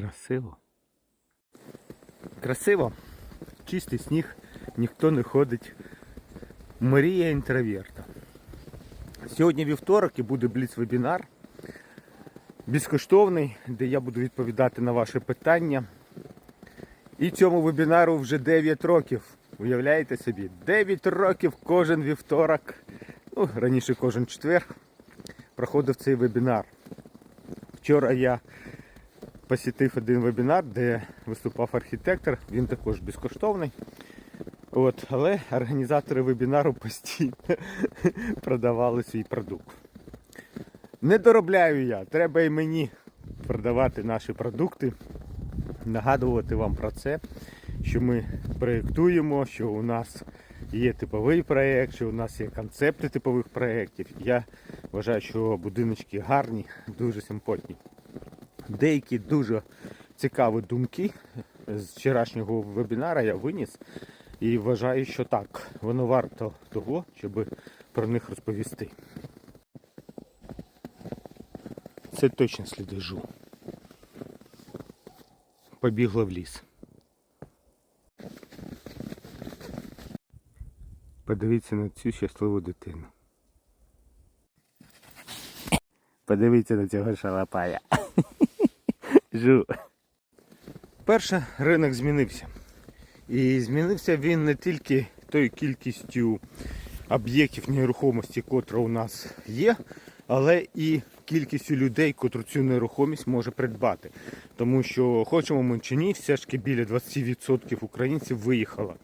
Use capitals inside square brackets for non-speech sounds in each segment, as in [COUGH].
Красиво. Красиво. Чистий сніг, ніхто не ходить. Мрія інтроверта. Сьогодні вівторок і буде бліц-вебінар. Безкоштовний, де я буду відповідати на ваші питання. І цьому вебінару вже 9 років. Уявляєте собі? 9 років кожен вівторок, ну, раніше кожен четвер, проходив цей вебінар. Вчора я посітив один вебінар, де виступав архітектор, він також безкоштовний. От, але організатори вебінару постійно [LAUGHS] продавали свій продукт. Не доробляю я, треба і мені продавати наші продукти, нагадувати вам про це, що ми проєктуємо, що у нас є типовий проєкт, що у нас є концепти типових проєктів. Я вважаю, що будиночки гарні, дуже симпотні. Деякі дуже цікаві думки з вчорашнього вебінара я виніс і вважаю, що так, воно варто того, щоб про них розповісти. Це точно сліди жу. Побігла в ліс. Подивіться на цю щасливу дитину. Подивіться на цього шалапая. [LAUGHS] Жу. Перше, ринок змінився. І змінився він не тільки тою кількістю об'єктів нерухомості, котра у нас є, але і кількістю людей, котру цю нерухомість може придбати. Тому що хочемо ми чи ні, все ж таки біля 20% українців виїхало.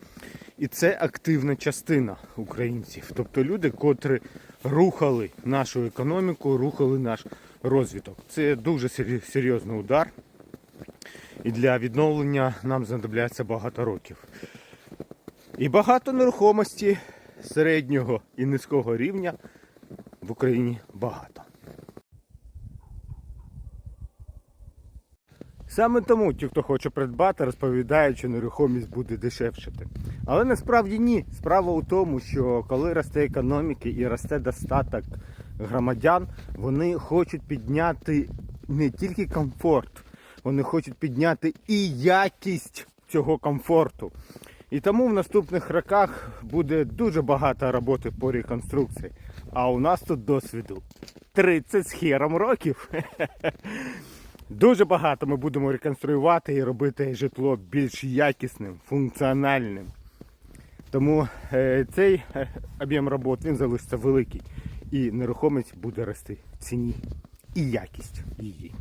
І це активна частина українців. Тобто люди, котрі рухали нашу економіку, рухали наш розвиток. Це дуже серйозний удар. І для відновлення нам знадобляться багато років. І багато нерухомості середнього і низького рівня в Україні багато. Саме тому ті, хто хоче придбати, розповідають, що нерухомість буде дешевшати. Але насправді ні. Справа у тому, що коли росте економіка і росте достаток громадян, вони хочуть підняти не тільки комфорт, вони хочуть підняти і якість цього комфорту. І тому в наступних роках буде дуже багато роботи по реконструкції. А у нас тут досвіду 30 з хером років. [LAUGHS] Дуже багато ми будемо реконструювати і робити житло більш якісним, функціональним. Тому е, цей е, об'єм робот він залишиться великий. І нерухомість буде рости в ціні і якість її.